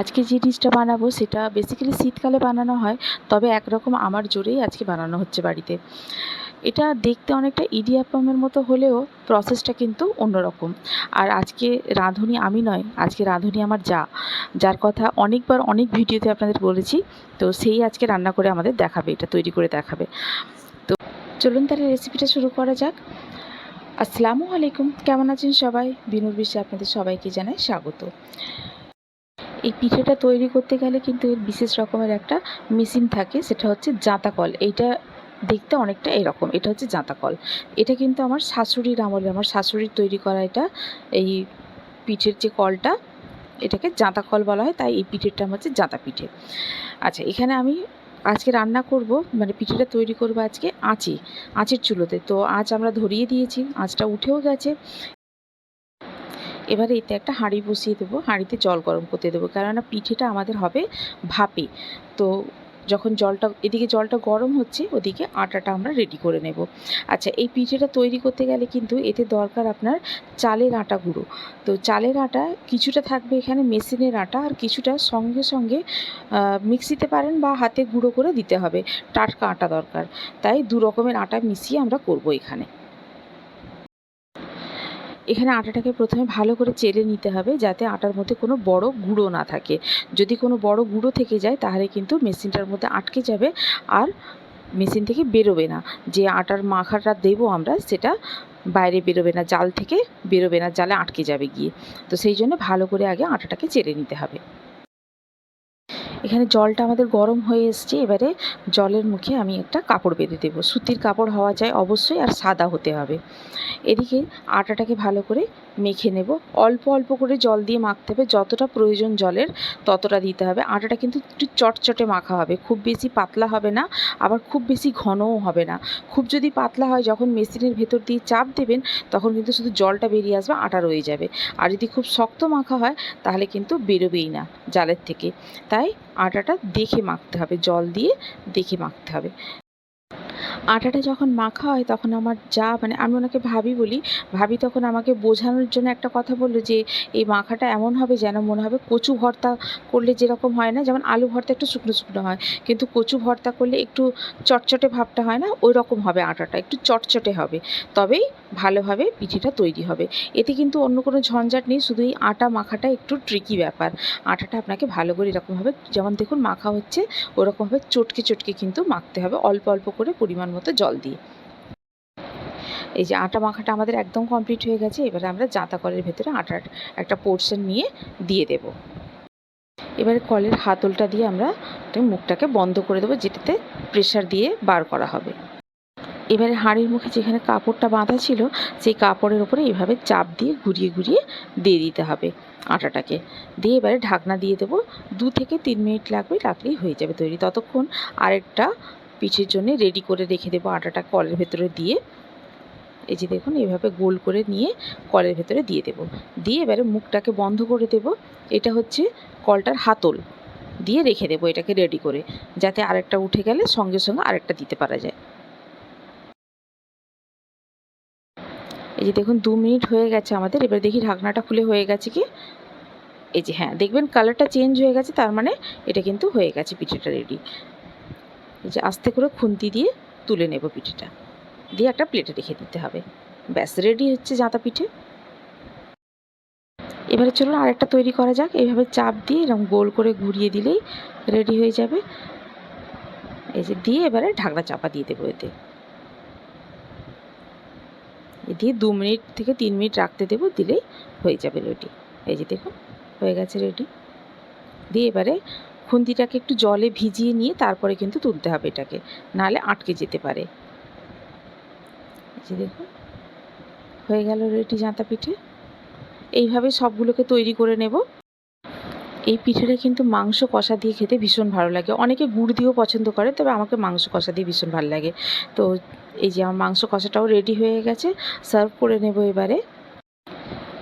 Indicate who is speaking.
Speaker 1: আজকে যে ডিশটা বানাবো সেটা বেসিক্যালি শীতকালে বানানো হয়, তবে একরকম আমার জোরেই আজকে বানানো হচ্ছে বাড়িতে। এটা দেখতে অনেকটা ইডিয়াপামের মতো হলেও প্রসেসটা কিন্তু অন্যরকম। আর আজকে রাঁধুনি আমি নয়, আজকে রাঁধুনি আমার যা। যার কথা অনেকবার অনেক ভিডিওতে আপনাদের বলেছি, তো সেই আজকে রান্না করে আমাদের দেখাবে, এটা তৈরি করে দেখাবে। তো চলুন তাহলে রেসিপিটা শুরু করা যাক। আসসালামু আলাইকুম, কেমন আছেন সবাই? বিনুর বিশ্বে আপনাদের সবাইকে জানাই স্বাগত। এই পিঠেটা তৈরি করতে গেলে কিন্তু এর বিশেষ রকমের একটা মেশিন থাকে, সেটা হচ্ছে জাঁতা কল এইটা দেখতে অনেকটা এরকম, এটা হচ্ছে জাঁতা কল এটা কিন্তু আমার শাশুড়ির আমলে, আমার শাশুড়ির তৈরি করা এটা, এই পিঠের যে কলটা, এটাকে জাঁতা কল বলা হয়, তাই এই পিঠের নাম হচ্ছে জাঁতা পিঠে। আচ্ছা এখানে আমি আজকে রান্না করব মানে পিঠেটা তৈরি করব আজকে আঁচে, আঁচের চুলোতে। তো আঁচ আমরা ধরিয়ে দিয়েছি, আঁচটা উঠেও গেছে। এবারে এতে একটা হাঁড়ি বসিয়ে দেবো, হাঁড়িতে জল গরম করতে দেবো। কেননা পিঠেটা আমাদের হবে ভাপে। তো যখন জলটা, এদিকে জলটা গরম হচ্ছে, ওদিকে আটাটা আমরা রেডি করে নেব। আচ্ছা এই পিঠেটা তৈরি করতে গেলে কিন্তু এতে দরকার আপনার চালের আটা গুঁড়ো। তো চালের আটা কিছুটা থাকবে এখানে মেশিনের আটা, আর কিছুটা সঙ্গে সঙ্গে মিক্সিতে পারেন বা হাতে গুঁড়ো করে দিতে হবে। টাটকা আটা দরকার। তাই দু রকমের আটা মিশিয়ে আমরা করব এখানে। এখানে আটাটাকে প্রথমে ভালো করে চেলে নিতে হবে যাতে আটার মধ্যে কোনো বড় গুঁড়ো না থাকে। যদি কোনো বড় গুঁড়ো থেকে যায়, তাহলে কিন্তু মেশিনটার মধ্যে আটকে যাবে আর মেশিন থেকে বেরোবে না। যে আটার মাখাটা দেবো আমরা, সেটা বাইরে বেরোবে না, জাল থেকে বেরোবে না, জালে আটকে যাবে গিয়ে। তো সেই জন্য ভালো করে আগে আটাটাকে চেলে নিতে হবে। জলটা আমাদের গরম হয়ে এসছে, এবারে জলের মুখে আমি একটা কাপড় বেঁধে দেবো। সুতির কাপড় হওয়া যায় অবশ্যই আর সাদা হতে হবে। এদিকে আটাটাকে ভালো করে মেখে নেব। অল্প অল্প করে জল দিয়ে মাখতে হবে। যতটা প্রয়োজন জলের, ততটা দিতে হবে। আটাটা কিন্তু একটু চটচটে মাখা হবে। খুব বেশি পাতলা হবে না, আবার খুব বেশি ঘনও হবে না। খুব যদি পাতলা হয়, যখন মেশিনের ভেতর দিয়ে চাপ দেবেন, তখন কিন্তু শুধু জলটা বেরিয়ে আসবে, আটা রয়ে যাবে। আর যদি খুব শক্ত মাখা হয়, তাহলে কিন্তু বেরোবেই না জালের থেকে। তাই আটাটা দেখে মাখতে হবে, জল দিয়ে দেখে মাখতে হবে। আটাটা যখন মাখা হয় তখন আমার যা মানে আমি ওনাকে ভাবি বলি, ভাবি তখন আমাকে বোঝানোর জন্য একটা কথা বলল যে, এই মাখাটা এমন হবে যেন মনে হবে কচু ভর্তা করলে যেরকম হয় না, যেমন আলু ভর্তা একটু শুকনো শুকনো হয়, কিন্তু কচু ভর্তা করলে একটু চটচটে ভাবটা হয় না ওই রকম হবে আটাটা, একটু চটচটে হবে, তবেই ভালোভাবে পিঠেটা তৈরি হবে। এতে কিন্তু অন্য কোনো ঝঞ্ঝাট নেই, শুধু এই আটা মাখাটা একটু ট্রিকি ব্যাপার। আটাটা আপনাকে ভালো করে এরকমভাবে, যেমন দেখুন মাখা হচ্ছে, ওরকমভাবে চটকে চটকে কিন্তু মাখতে হবে, অল্প অল্প করে পরিমাণ মতো জল দিয়ে। এই যে আটা মাখাটা আমাদের একদম কমপ্লিট হয়ে গেছে, এবারে আমরা জাঁতা কলের ভেতরে আটার একটা পোর্শন নিয়ে দিয়ে দেব। এবারে কলের হাতলটা দিয়ে আমরা মুখটাকে বন্ধ করে দেবো, যেটাতে প্রেশার দিয়ে বার করা হবে। এবারে হাঁড়ির মুখে যেখানে কাপড়টা বাঁধা ছিল, সেই কাপড়ের ওপরে এইভাবে চাপ দিয়ে ঘুরিয়ে ঘুরিয়ে দিয়ে দিতে হবে আটাটাকে। দিয়ে এবারে ঢাকনা দিয়ে দেবো, দু থেকে তিন মিনিট লাগবে রাখলেই হয়ে যাবে তৈরি। ততক্ষণ আরেকটা পিঠের জন্য রেডি করে রেখে দেবো আটাটা কলের ভেতরে দিয়ে। এই যে দেখুন, এইভাবে গোল করে নিয়ে কলের ভেতরে দিয়ে দেব। দিয়ে এবারে মুখটাকে বন্ধ করে দেব। এটা হচ্ছে কলটার হাতল। দিয়ে রেখে দেবো এটাকে রেডি করে, যাতে আরেকটা উঠে গেলে সঙ্গে সঙ্গে আরেকটা দিতে পারা যায়। এই যে দেখুন, দু মিনিট হয়ে গেছে আমাদের। এবার দেখি ঢাকনাটা খুলে হয়ে গেছে কি? এই যে হ্যাঁ দেখবেন কালারটা চেঞ্জ হয়ে গেছে, তার মানে এটা কিন্তু হয়ে গেছে পিঠেটা রেডি যে আস্তে করে খুন্তি দিয়ে তুলে নেব পিঠেটা। দিয়ে একটা প্লেটে রেখে দিতে হবে। ব্যাস রেডি হচ্ছে জাঁতা পিঠে। এবারে চলুন আরেকটা তৈরি করা যাক। এইভাবে চাপ দিয়ে এরকম গোল করে ঘুরিয়ে দিলেই রেডি হয়ে যাবে। এই যে দিয়ে এবারে ঢাকনা চাপা দিয়ে দেবো এতে। দিয়ে দু মিনিট থেকে তিন মিনিট রাখতে দেবো, দিলেই হয়ে যাবে রেডি এই যে দেখুন, হয়ে গেছে রেডি দিয়ে এবারে খুন্তিটাকে একটু জলে ভিজিয়ে নিয়ে তারপরে কিন্তু তুলতে হবে এটাকে। নাহলে আটকে যেতে পারে। দেখুন, হয়ে গেল রেডি জাঁতা পিঠে। এইভাবে সবগুলোকে তৈরি করে নেব। এই পিঠেটা কিন্তু মাংস কষা দিয়ে খেতে ভীষণ ভালো লাগে। অনেকে গুড় দিয়েও পছন্দ করে, তবে আমাকে মাংস কষা দিয়ে ভীষণ ভালো লাগে। তো এই যে আমার মাংস কষাটাও রেডি হয়ে গেছে। সার্ভ করে নেব এবারে।